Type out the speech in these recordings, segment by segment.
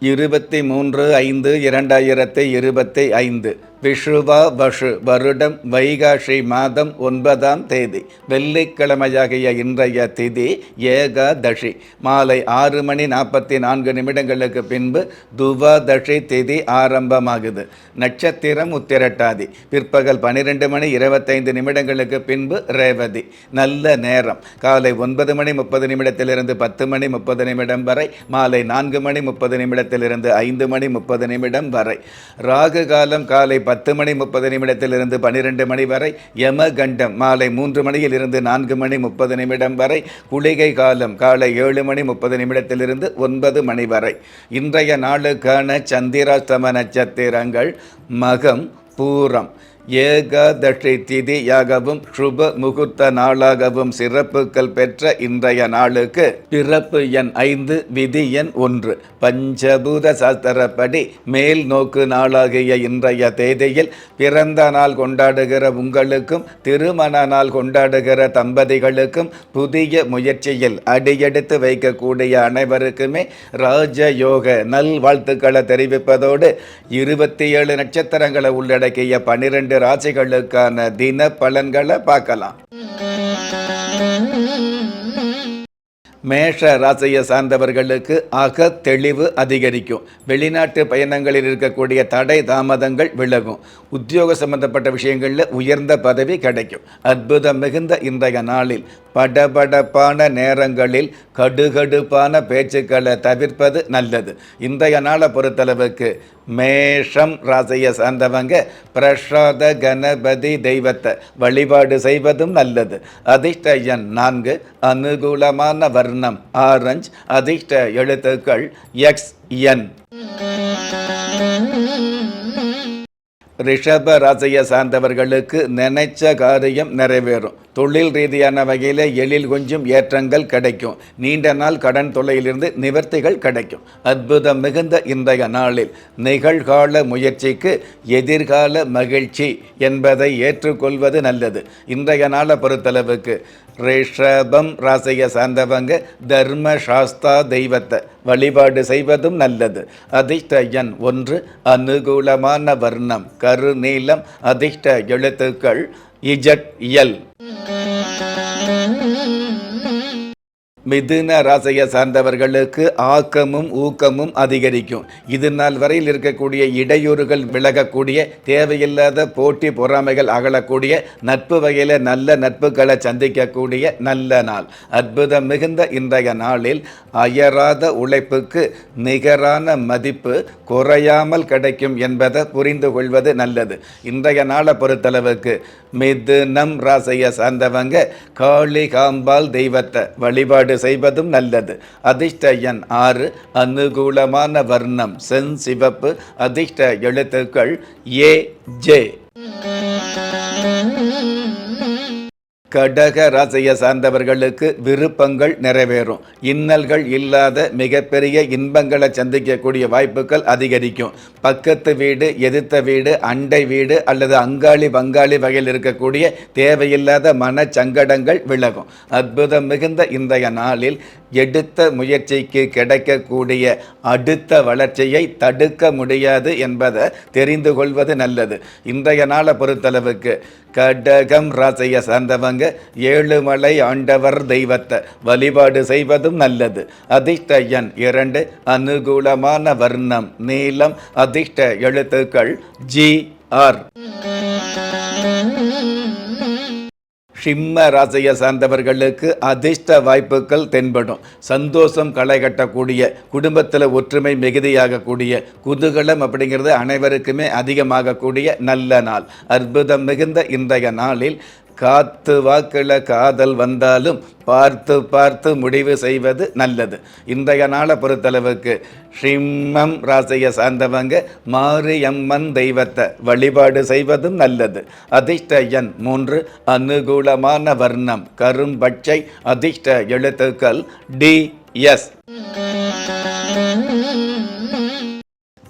இருபத்தி மூன்று ஐந்து இரண்டாயிரத்தி இருபத்தி ஐந்து. விஷுவா வஷு வருடம் வைகாஷி மாதம் ஒன்பதாம் தேதி. வெள்ளிக்கிழமையாகிய இன்றைய திதி ஏகாதஷி மாலை ஆறு மணி நாற்பத்தி நான்கு நிமிடங்களுக்கு பின்பு துவாதஷி திதி ஆரம்பமாகுது. நட்சத்திரம் உத்திரட்டாதி. பிற்பகல் பன்னிரெண்டு மணி இருபத்தைந்து நிமிடங்களுக்கு பின்பு ரேவதி. நல்ல நேரம். காலை ஒன்பது மணி முப்பது நிமிடத்திலிருந்து பத்து மணி முப்பது நிமிடம் வரை. மாலை நான்கு மணி முப்பது நிமிடத்திலிருந்து ஐந்து மணி முப்பது நிமிடம் வரை. ராகு காலம் காலை பத்து மணி முப்பது நிமிடத்திலிருந்து பன்னிரெண்டு மணி வரை யமகண்டம் மாலை மூன்று மணியில் இருந்து நான்கு மணி முப்பது நிமிடம் வரை குளிகை காலம் காலை ஏழு மணி முப்பது நிமிடத்திலிருந்து ஒன்பது மணி வரை. இன்றைய நாளுக்கான சந்திராஸ்தம நட்சத்திரங்கள் மகம் பூரம். ஏகாதசி திதியாகவும் சுப முகூர்த்த நாளாகவும் சிறப்புகள் பெற்ற இன்றைய நாளுக்கு பிறப்பு எண் ஐந்து விதி எண் ஒன்று. பஞ்சபூத சாஸ்திரப்படி மேல் நோக்கு நாளாகிய இன்றைய தேதியில் பிறந்த நாள் கொண்டாடுகிற உங்களுக்கும் திருமண நாள் கொண்டாடுகிற தம்பதிகளுக்கும் புதிய முயற்சியில் அடியெடுத்து வைக்கக்கூடிய அனைவருக்குமே ராஜயோக நல்வாழ்த்துக்களை தெரிவிப்பதோடு இருபத்தி ஏழு நட்சத்திரங்களை உள்ளடக்கிய பனிரெண்டு ராசிகளுக்கான தின பலன்களை பார்க்கலாம். மேஷ ராசியை சார்ந்தவர்களுக்கு அக தெளிவு அதிகரிக்கும். வெளிநாட்டு பயணங்களில் இருக்கக்கூடிய தடை தாமதங்கள் விலகும். உத்தியோக சம்பந்தப்பட்ட விஷயங்களில் உயர்ந்த பதவி கிடைக்கும். அற்புதம் மிகுந்த இன்றைய நாளில் படபடப்பான நேரங்களில் கடுகடுப்பான பேச்சுக்களை தவிர்ப்பது நல்லது. இன்றைய நாளை பொறுத்தளவுக்கு மேஷம் ராசியை சார்ந்தவங்க பிரசாத கணபதி தெய்வத்தை வழிபாடு செய்வதும் நல்லது. அதிர்ஷ்ட எண் நான்கு அனுகூலமான வர்ணம் ஆரஞ்சு. அதிர்ஷ்ட எழுத்துக்கள் எக்ஸ் என். ரிஷப ராசியை சார்ந்தவர்களுக்கு நினைச்ச காரியம் நிறைவேறும். தொழில் ரீதியான வகையில் எழில் கொஞ்சம் ஏற்றங்கள் கிடைக்கும். நீண்ட நாள் கடன் தொல்லையிலிருந்து நிவர்த்திகள் கிடைக்கும். அற்புதம் மிகுந்த இன்றைய நாளில் நிகழ்கால முயற்சிக்கு எதிர்கால மகிழ்ச்சி என்பதை ஏற்றுக்கொள்வது நல்லது. இன்றைய நாளை பொறுத்தளவுக்கு ரிஷபம் ராசியை சார்ந்தவங்க தர்ம சாஸ்தா தெய்வத்தை வழிபாடு செய்வதும் நல்லது. அதிர்ஷ்ட எண் ஒன்று அனுகூலமான வர்ணம் கருநீலம் அதிர்ஷ்ட எழுத்துக்கள் இஜட் எல் மிதுன ராசியை சார்ந்தவர்களுக்கு ஆக்கமும் ஊக்கமும் அதிகரிக்கும். இது நாள் வரையில் இருக்கக்கூடிய இடையூறுகள் விலகக்கூடிய தேவையில்லாத போட்டி பொறாமைகள் அகலக்கூடிய நட்பு வகையில் நல்ல நட்புகளை சந்திக்கக்கூடிய நல்ல நாள். அற்புதம் மிகுந்த இன்றைய நாளில் அயராத உழைப்புக்கு நிகரான மதிப்பு குறையாமல் கிடைக்கும் என்பதை புரிந்து கொள்வது நல்லது. இன்றைய நாளை பொறுத்தளவுக்கு மிதுனம் ராசைய சார்ந்தவங்க காளிகாம்பாள் தெய்வத்தை வழிபாடு செய்வதும் நல்லது. அதிர்ஷ்ட எண் ஆறு அனுகூலமான வர்ணம் சென் சிவப்பு அதிர்ஷ்ட எழுத்துக்கள் ஏ ஜே. கடக ராசியை சார்ந்தவர்களுக்கு விருப்பங்கள் நிறைவேறும். இன்னல்கள் இல்லாத மிகப்பெரிய இன்பங்களை சந்திக்கக்கூடிய வாய்ப்புகள் அதிகரிக்கும். பக்கத்து வீடு எதிர்த்த வீடு அண்டை வீடு அல்லது அங்காளி பங்காளி வகையில் இருக்கக்கூடிய தேவையில்லாத மனச்சங்கடங்கள் விலகும். அற்புதம் மிகுந்த இன்றைய நாளில் எடுத்த முயற்சிக்கு கிடைக்கக்கூடிய அடுத்த வளர்ச்சியை தடுக்க முடியாது என்பதை தெரிந்து கொள்வது நல்லது. இன்றைய நாளை பொறுத்தளவுக்கு கடகம் ராசியை சார்ந்தவங்க ஏழுமலை ஆண்டவர் தெய்வத்தை வழிபாடு செய்வதும் நல்லது. அதிர்ஷ்ட எண் இரண்டு அனுகூலமான வர்ணம் நீளம் அதிர்ஷ்ட எழுத்துக்கள் ஜி ஆர். சிம்ம ராசியை சார்ந்தவர்களுக்கு அதிர்ஷ்ட வாய்ப்புகள் தென்படும். சந்தோஷம் களை கட்டக்கூடிய குடும்பத்தில் ஒற்றுமை மிகுதியாகக்கூடிய குதூகலம் அப்படிங்கிறது அனைவருக்குமே அதிகமாகக்கூடிய நல்ல நாள். அற்புதம் மிகுந்த இன்றைய நாளில் காத்து வாக்கில் காதல் வந்தாலும் பார்த்து பார்த்து முடிவு செய்வது நல்லது. இன்றைய நாளை பொறுத்தளவுக்கு ஷிம்மம் ராசியை சார்ந்தவங்க மாரியம்மன் தெய்வத்தை வழிபாடு செய்வதும் நல்லது. அதிர்ஷ்ட எண் மூன்று அனுகூலமான வர்ணம் கரும்பச்சை அதிர்ஷ்ட எழுத்துக்கள் டி எஸ்.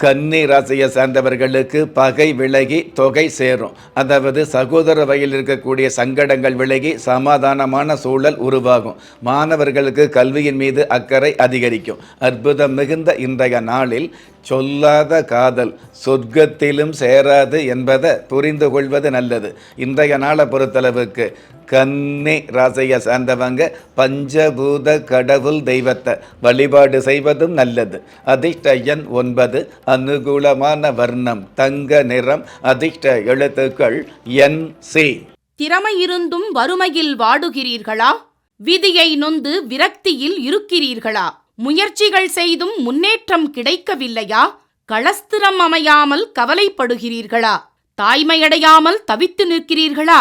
கன்னி ராசியை சார்ந்தவர்களுக்கு பகை விலகி தொகை சேரும். அதாவது சகோதர வகையில் இருக்கக்கூடிய சங்கடங்கள் விலகி சமாதானமான சூழல் உருவாகும். மாணவர்களுக்கு கல்வியின் மீது அக்கறை அதிகரிக்கும். அற்புதம் மிகுந்த இன்றைய நாளில் சொல்லாத காதல் சொர்க்கத்திலும் சேராது என்பதை புரிந்து கொள்வது நல்லது. இன்றைய நாளை பொறுத்தளவுக்கு கன்னி ராசியை சார்ந்தவங்க பஞ்சபூத கடவுள் தெய்வத்தை வழிபாடு செய்வதும் நல்லது. அதிர்ஷ்ட எண் ஒன்பது அனுகூலமான வர்ணம் தங்க நிறம் அதிர்ஷ்ட எழுத்துக்கள் என் சி. திறமை இருந்தும் வறுமையில் வாடுகிறீர்களா? விதியை நொந்து விரக்தியில் இருக்கிறீர்களா? முயற்சிகள் செய்தும் முன்னேற்றம் கிடைக்கவில்லையா? களஸ்திரம் அமையாமல் கவலைப்படுகிறீர்களா? தாய்மையடையாமல் தவித்து நிற்கிறீர்களா?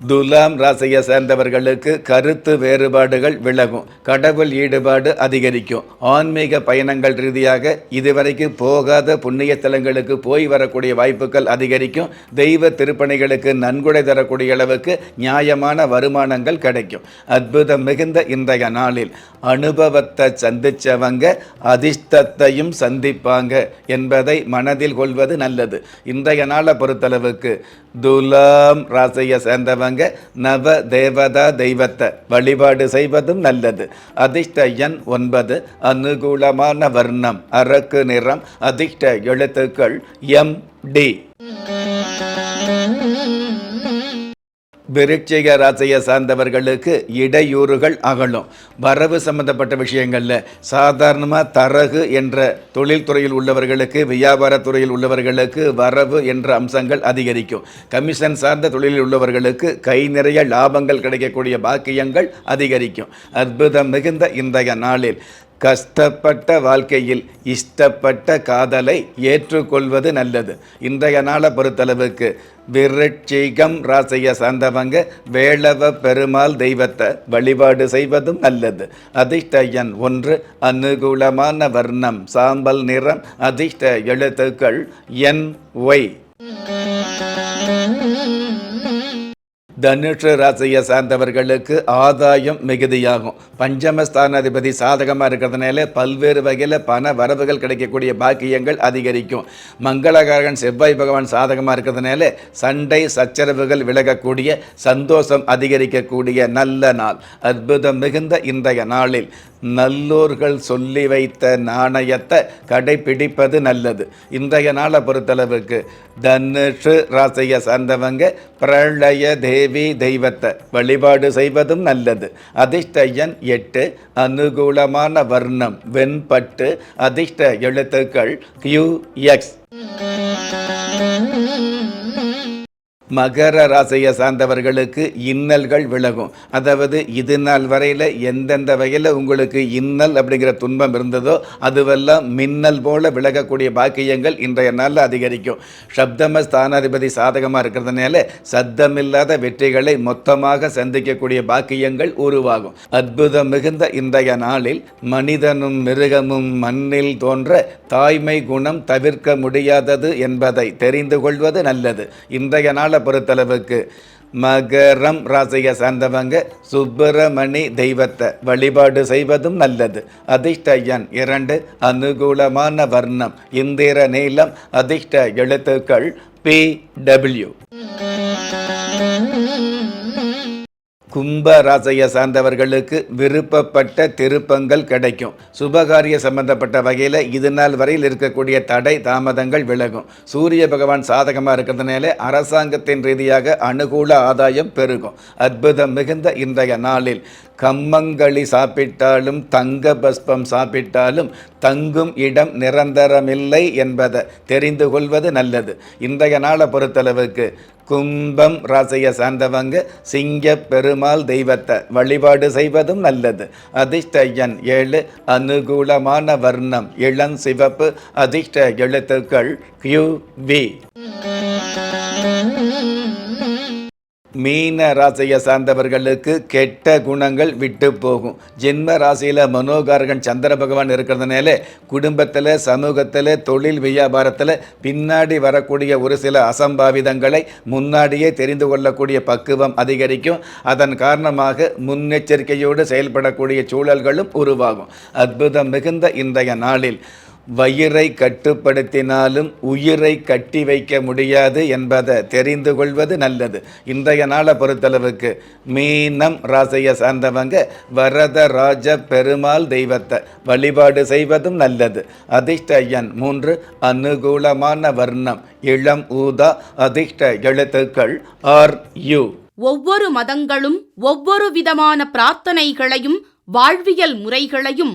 துலாம் ராசியை சேர்ந்தவர்களுக்கு கருத்து வேறுபாடுகள் விலகும். கடவுள் ஈடுபாடு அதிகரிக்கும். ஆன்மீக பயணங்கள் ரீதியாக இதுவரைக்கும் போகாத புண்ணிய தலங்களுக்கு போய் வரக்கூடிய வாய்ப்புகள் அதிகரிக்கும். தெய்வ திருப்பணிகளுக்கு நன்கொடை தரக்கூடிய அளவுக்கு நியாயமான வருமானங்கள் கிடைக்கும். அற்புதம் மிகுந்த இன்றைய நாளில் அனுபவத்தை சந்தித்தவங்க அதிர்ஷ்டத்தையும் சந்திப்பாங்க என்பதை மனதில் கொள்வது நல்லது. இன்றைய நாளை பொறுத்தளவுக்கு துலாம் ராசியை சேர்ந்தவங்க நவ தேவதா தெய்வத்தை. வழிபாடு செய்வதும் நல்லது. அதிர்ஷ்ட எண் ஒன்பது அனுகூலமான வர்ணம் அரக்கு நிறம் அதிர்ஷ்ட எழுத்துக்கள் எம் டி. விருட்சிக ராசியை சார்ந்தவர்களுக்கு இடையூறுகள் அகலும். வரவு சம்பந்தப்பட்ட விஷயங்களில் சாதாரணமாக தரகு என்ற தொழில்துறையில் உள்ளவர்களுக்கு வியாபாரத்துறையில் உள்ளவர்களுக்கு வரவு என்ற அம்சங்கள் அதிகரிக்கும். கமிஷன் சார்ந்த தொழிலில் உள்ளவர்களுக்கு கை நிறைய லாபங்கள் கிடைக்கக்கூடிய பாக்கியங்கள் அதிகரிக்கும். அற்புதம் மிகுந்த இன்றைய நாளில். கஷ்டப்பட்ட வாழ்க்கையில் இஷ்டப்பட்ட காதலை ஏற்றுக்கொள்வது நல்லது. இன்றைய நாளை பொறுத்தளவுக்கு விருட்சிகம் ராசியை சார்ந்தவங்க வேளவ பெருமாள் தெய்வத்தை வழிபாடு செய்வதும் நல்லது. அதிர்ஷ்ட எண் ஒன்று அனுகூலமான வர்ணம் சாம்பல் நிறம் அதிர்ஷ்ட எழுத்துக்கள் என் ஒய். தனுஷ ராசியை சார்ந்தவர்களுக்கு ஆதாயம் மிகுதியாகும். பஞ்சமஸ்தானாதிபதி சாதகமாக இருக்கிறதுனால பல்வேறு வகையில் பண வரவுகள் கிடைக்கக்கூடிய பாக்கியங்கள் அதிகரிக்கும். மங்களகாரகன் செவ்வாய் பகவான் சாதகமாக இருக்கிறதுனால சண்டை சச்சரவுகள் விலகக்கூடிய சந்தோஷம் அதிகரிக்கக்கூடிய நல்ல நாள். அற்புதம் மிகுந்த இன்றைய நாளில். நல்லோர்கள் சொல்லி வைத்த நாணயத்தை கடைபிடிப்பது நல்லது. இன்றைய நாளை பொறுத்தளவுக்கு தனுஷு ராசியை சார்ந்தவங்க பிரளய தேவி தெய்வத்தை வழிபாடு செய்வதும் நல்லது. அதிர்ஷ்டயன் எட்டு அனுகூலமான வர்ணம் வெண்பட்டு அதிர்ஷ்ட எழுத்துக்கள் கியூ எக்ஸ் மகர ராசியை சார்ந்தவர்களுக்கு இன்னல்கள் விலகும். அதாவது இது நாள் வரையில் எந்தெந்த வகையில் உங்களுக்கு இன்னல் அப்படிங்கிற துன்பம் இருந்ததோ அதுவெல்லாம் மின்னல் போல விலகக்கூடிய பாக்கியங்கள் இன்றைய நாளில் அதிகரிக்கும். சப்தம ஸ்தானாதிபதி சாதகமாக இருக்கிறதுனால சத்தமில்லாத வெற்றிகளை மொத்தமாக சந்திக்கக்கூடிய பாக்கியங்கள் உருவாகும். அற்புதம் மிகுந்த இன்றைய நாளில் மனிதனும் மிருகமும் மண்ணில் தோன்ற தாய்மை குணம் தவிர்க்க முடியாதது என்பதை தெரிந்து கொள்வது நல்லது. இன்றைய நாள் பொறுத்தளவுக்கு மகரம் ராசியை சார்ந்தவங்க சுப்பிரமணி தெய்வத்தை வழிபாடு செய்வதும் நல்லது. அதிர்ஷ்ட எண் இரண்டு அனுகூலமான வர்ணம் இந்திர நீளம் அதிர்ஷ்ட எழுத்துக்கள் பி டபிள்யூ கும்ப ராசியை சார்ந்தவர்களுக்கு விருப்பப்பட்ட திருப்பங்கள் கிடைக்கும். சுபகாரிய சம்பந்தப்பட்ட வகையில் இது நாள் வரையில் இருக்கக்கூடிய தடை தாமதங்கள் விலகும். சூரிய பகவான் சாதகமாக இருக்கிறதுனால அரசாங்கத்தின் ரீதியாக அனுகூல ஆதாயம் பெருகும். அற்புதம் மிகுந்த இன்றைய நாளில். கம்மங்களி சாப்பிட்டாலும் தங்க பஸ்பம் சாப்பிட்டாலும் தங்கும் இடம் நிரந்தரமில்லை என்பதை தெரிந்து கொள்வது நல்லது. இன்றைய நாளை பொறுத்தளவுக்கு கும்பம் ராசியை சார்ந்தவங்க சிங்க பெருமாள் தெய்வத்தை வழிபாடு செய்வதும் நல்லது. அதிர்ஷ்ட எண் ஏழு அனுகூலமான வர்ணம் இளம் சிவப்பு அதிர்ஷ்ட எழுத்துக்கள் கியூ வி மீன ராசியை சார்ந்தவர்களுக்கு கெட்ட குணங்கள் விட்டு போகும். ஜென்ம ராசியில் மனோகாரகன் சந்திர பகவான் இருக்கிறதுனால குடும்பத்தில் சமூகத்தில் தொழில் வியாபாரத்தில் பின்னாடி வரக்கூடிய ஒரு சில அசம்பாவிதங்களை முன்னாடியே தெரிந்து கொள்ளக்கூடிய பக்குவம் அதிகரிக்கும். அதன் காரணமாக முன்னெச்சரிக்கையோடு செயல்படக்கூடிய சூழல்களும் உருவாகும். அற்புதம் மிகுந்த இன்றைய நாளில். வயிறை கட்டுப்படுத்தினாலும் உயிரை கட்டி வைக்க முடியாது என்பதை தெரிந்து கொள்வது நல்லது. இன்றைய நாளை பொறுத்தளவுக்கு மீனம் ராசியை சார்ந்தவங்க வரதராஜ பெருமாள் தெய்வத்தை வழிபாடு செய்வதும் நல்லது. அதிர்ஷ்ட எண் மூன்று அனுகூலமான வர்ணம் இளம் ஊதா அதிர்ஷ்ட எழுத்துக்கள் ஆர் யு. ஒவ்வொரு மதங்களும் ஒவ்வொரு விதமான பிரார்த்தனைகளையும் வாழ்வியல் முறைகளையும்